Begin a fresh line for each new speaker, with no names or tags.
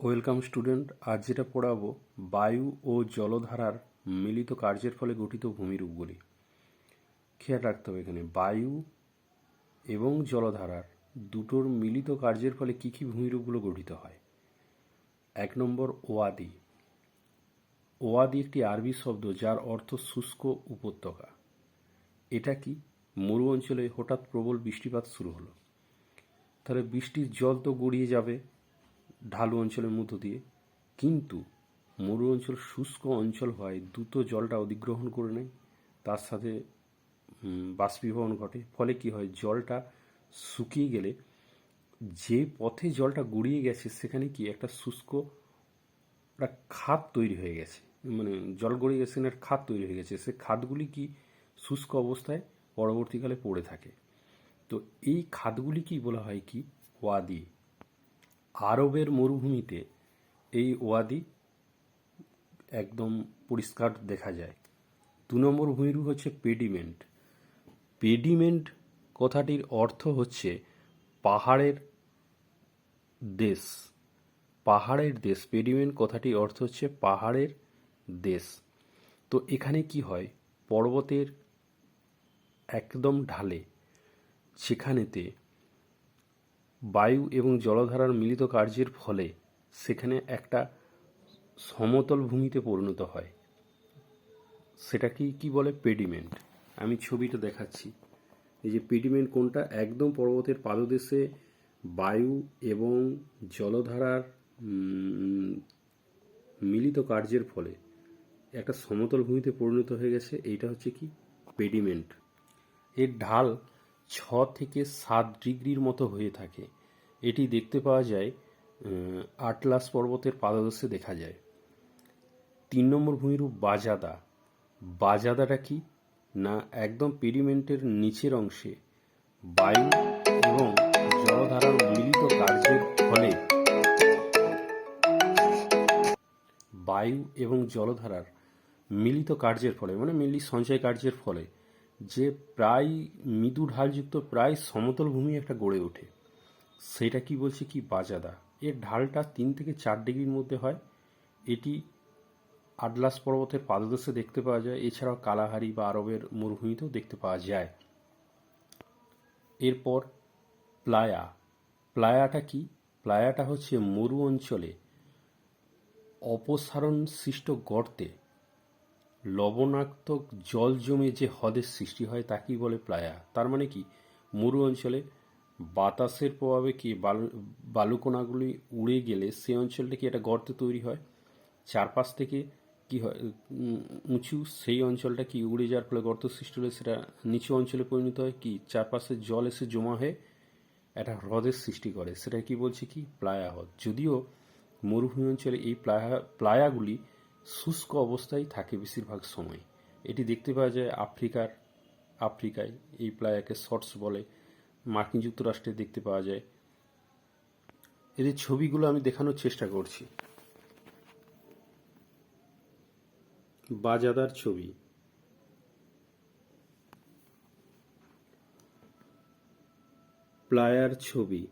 Welcome student, আজ যেটা পড়াবো, বায়ু ও জলধারার মিলিত কার্যের ফলে গঠিত ভূমিরূপগুলি। খেয়াল রাখতে হবে এখানে, বায়ু এবং জলধারার দুটোর মিলিত কার্যের ফলে কী কী ভূমিরূপগুলো গঠিত হয়। এক নম্বর, ওয়াদি। ওয়াদি একটি আরবি শব্দ যার অর্থ শুষ্ক উপত্যকা। এটা কি? মরু অঞ্চলে হঠাৎ প্রবল বৃষ্টিপাত শুরু হলো। তাহলে বৃষ্টির জল তো গড়িয়ে যাবে ঢালু অঞ্চলের মধ্য দিয়ে। কিন্তু মরু অঞ্চল শুষ্ক অঞ্চল হয়, দ্রুত জলটা অধিগ্রহণ করে নেয়। তার সাথে বাষ্পীভবন ঘটে। ফলে কি হয়, জলটা শুকিয়ে গেলে যে পথে জলটা গড়িয়ে গেছে, সেখানে কি একটা শুষ্ক একটা খাত তৈরি হয়ে গেছে। মানে জল গড়িয়ে গেছে একটা খাত তৈরি হয়ে গেছে। সে খাতগুলি কি শুষ্ক অবস্থায় পরবর্তীকালে পড়ে থাকে? তো এই খাতগুলি কি বলা হয় কি? ওয়াদি আরবের মরুভূমিতে এই ওয়াদি একদম পরিষ্কার দেখা যায়। দু নম্বর ভূমিরূপ হচ্ছে পেডিমেন্ট। পেডিমেন্ট কথাটির অর্থ হচ্ছে পাহাড়ের দেশ। পাহাড়ের দেশ। পেডিমেন্ট কথাটির অর্থ হচ্ছে পাহাড়ের দেশ। তো এখানে কি হয়? পর্বতের একদম ঢালে, সেখানেতে বায়ু এবং জলধারার মিলিত কার্যের ফলে সেখানে একটা সমতল ভূমিতে পরিণত হয়। সেটা কি কি বলে পেডিমেন্ট? আমি ছবিটা দেখাচ্ছি। এই যে পেডিমেন্ট কোনটা একদম পর্বতের পাদদেশে বায়ু এবং জলধারার মিলিত কার্যের ফলে একটা সমতল ভূমিতে পরিণত হয়ে গেছে। এইটা হচ্ছে কি? পেডিমেন্ট। এর ঢাল ছ থেকে সাত ডিগ্রির মতো হয়ে থাকে। এটি দেখতে পাওয়া যায় আটলাস পর্বতের পাদদেশে দেখা যায়। তিন নম্বর ভূমিরূপ বাজাদা। বাজাদাটা কি? না, একদম পেরিমেন্টের নিচের অংশে। বায়ু এবং জলধারার মিলিত কার্যের ফলে। বায়ু এবং জলধারার মিলিত কার্যের ফলে মানে মিলি সঞ্চয় কার্যের ফলে। যে প্রায় মৃদু ঢালযুক্ত প্রায় সমতল ভূমি একটা গড়ে ওঠে। সেটা কি বলছে কি বাজাদা? এর ঢালটা তিন থেকে চার ডিগ্রির মধ্যে হয়। এটি আটলাস পর্বতের পাদদেশে দেখতে পাওয়া যায়। এছাড়াও কালাহারি বা আরবের মরুভূমিতেও দেখতে পাওয়া যায়। এরপর প্লায়া। প্লায়াটা কি? প্লায়াটা হচ্ছে মরু অঞ্চলে অপসারণ সৃষ্ট গর্তে লবণাক্ত জল জমে যে হ্রদের সৃষ্টি হয় তাকেই বলে প্লায়া? তার মানে কি? মরু অঞ্চলে বাতাসের প্রভাবে কি বালু বালুকণাগুলি উড়ে গেলে সে অঞ্চলটা কি একটা গর্ত তৈরি হয়? চারপাশ থেকে কি হয় উঁচু সেই অঞ্চলটা কি উড়ে যাওয়ার ফলে গর্ত সৃষ্টি হলে সেটা নিচু অঞ্চলে পরিণত হয়? কি চারপাশে জল এসে জমা হয়ে একটা হ্রদের সৃষ্টি করে? সেটা কি বলছে কি? প্লায়া হ্রদ। যদিও মরুভূমি অঞ্চলে এই প্লায়া প্লায়াগুলি শুষ্ক অবস্থায় থাকে বেশিরভাগ সময়। এটি দেখতে পাওয়া যায় আফ্রিকার, আফ্রিকায়, এই প্লায়াকে শর্টস বলে। মার্কিন যুক্তরাষ্ট্রে দেখতে পাওয়া যায়। এদের ছবিগুলো আমি দেখানোর চেষ্টা করছি। বাজাদার ছবি। প্লায়ার ছবি।